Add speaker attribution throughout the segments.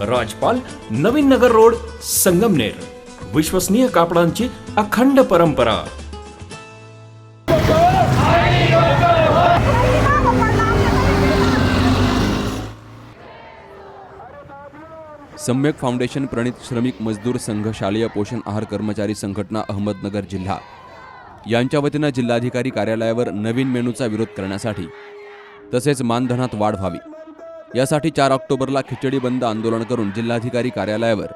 Speaker 1: राजपाल Navin Nagar road Sangamner. विश्वसनीय कापडांची अखंड परंपरा.
Speaker 2: सम्यक फाउंडेशन प्रणित श्रमिक मजदूर संघ शालेय पोषण आहार कर्मचारी संघटना अहमदनगर जिल्हा. यांच्या वतीनं जिल्हाधिकारी कार्यालयावर नवीन मेनूचा विरोध करण्यासाठी तसेच मानधनात वाढ व्हावी. यासाठी चार ऑक्टोबरला खिचडी बंद आंदोलन करून जिल्हाधिकारी कार्यालयावर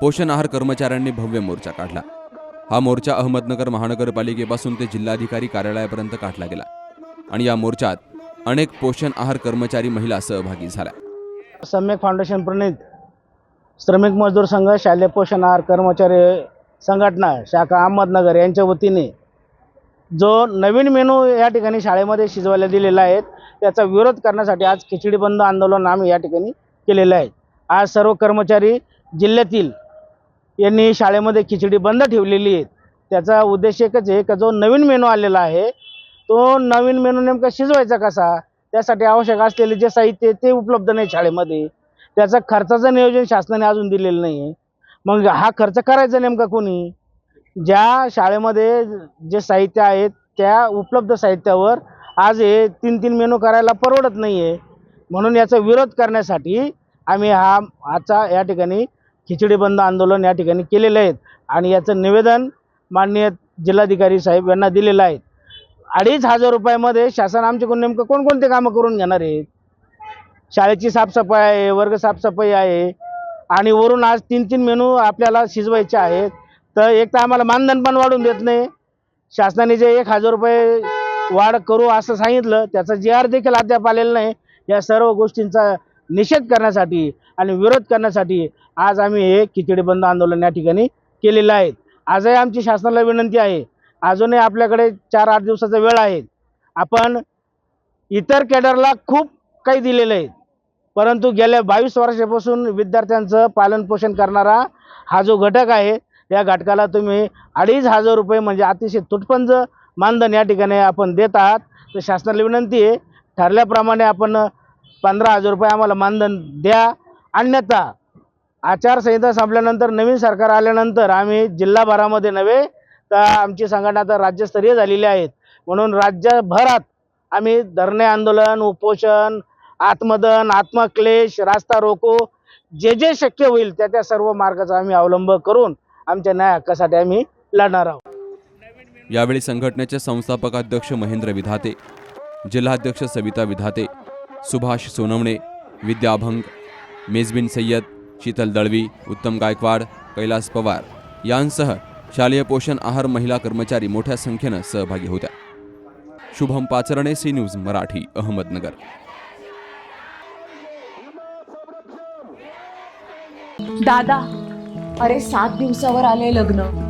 Speaker 2: पोषण आहार कर्मचाऱ्यांनी भव्य मोर्चा काढला. हा मोर्चा अहमदनगर महानगरपालिकेपासून ते जिल्हाधिकारी कार्यालयापर्यंत काढला गेला आणि या मोर्चात अनेक पोषण आहार कर्मचारी महिला सहभागी झाल्या.
Speaker 3: सम्यक फाउंडेशन प्रणित श्रमिक मजदूर संघ शालेय पोषण आहार कर्मचारी संघटना शाखा अहमदनगर यांच्या वतीने जो नवीन मेनू या ठिकाणी शाळेमध्ये शिजवायला दिलेला आहे त्याचा विरोध करण्यासाठी आज खिचडी बंद आंदोलन आम्ही या ठिकाणी केलेलं आहे. आज सर्व कर्मचारी जिल्ह्यातील यांनी शाळेमध्ये खिचडी बंद ठेवलेली आहे. त्याचा उद्देश एकच आहे का जो नवीन मेनू आलेला आहे तो नवीन मेनू नेमका शिजवायचा कसा? त्यासाठी आवश्यक असलेले जे साहित्य ते उपलब्ध नाही शाळेमध्ये. त्याचा खर्चाचं नियोजन शासनाने अजून दिलेलं नाही आहे मग हा खर्च करायचा नेमका कोणी? ज्या शाळेमध्ये जे साहित्य आहेत त्या उपलब्ध साहित्यावर आज हे तीन तीन मेनू करायला परवडत नाही आहे म्हणून याचा विरोध करण्यासाठी आम्ही हा आजचा या ठिकाणी खिचडी बंद आंदोलन या ठिकाणी केलेलं आहे आणि याचं निवेदन माननीय जिल्हाधिकारी साहेब यांना दिलेलं आहे. अडीच हजार रुपयामध्ये शासन आमच्याकडून नेमकं कोणकोणते कामं करून घेणार आहेत शाळेची साफसफाई आहे वर्ग साफसफाई आहे. आणि वरून आज तीन तीन मेनू आपल्याला शिजवायचे आहेत. तर एक तर आम्हाला मानधन पण वाढून देत नाही. शासनाने जे एक हजार रुपये वाढ करू असं सांगितलं. त्याचा जे आर देखील अद्याप आलेला नाही. या सर्व गोष्टींचा निषेध करण्यासाठी आणि विरोध करण्यासाठी आज आम्ही हे खिचडी बंद आंदोलन या ठिकाणी केलेलं आहे. आजही आमची शासनाला विनंती आहे. अजूनही आपल्याकडे चार आठ दिवसाचा वेळ आहे. आपण इतर कॅडरला खूप काही दिलेलं आहे. परंतु गेल्या बावीस वर्षापासून विद्यार्थ्यांचं पालनपोषण करणारा हा जो घटक आहे या घटकाला तुम्ही अडीच हजार रुपये म्हणजे अतिशय तुटपंज मानधन या ठिकाणी आपण देत आहात. तर शासनाला विनंती आहे ठरल्याप्रमाणे आपण पंधरा हजार रुपये आम्हाला मानधन द्या. अन्यथा आचारसंहिता संपल्यानंतर नवीन सरकार आल्यानंतर आम्ही जिल्हाभरामध्ये नव्हे तर आमची संघटना आता राज्यस्तरीय झालेली आहेत. म्हणून राज्यभरात आम्ही धरणे आंदोलन उपोषण आत्मदन आत्मक्लेश रास्ता रोको जे जे शक्य होईल त्या त्या सर्व मार्गाचा आम्ही अवलंब करून आमच्या न्याय हक्कासाठी आम्ही लढणार आहोत.
Speaker 2: यावेळी संघटनेचे संस्थापकाध्यक्ष महेंद्र विधाते जिल्हाध्यक्ष सविता विधाते सुभाष सोनवणे विद्या अभंग मेजबिन सय्यद शीतल दळवी उत्तम गायकवाड कैलास पवार यांसह शालेय पोषण आहार महिला कर्मचारी मोठ्या संख्येनं सहभागी होत्या. Shubham Pacharne C News Marathi Ahmednagar.
Speaker 4: दादा अरे सात दिवसावर आले लग्न.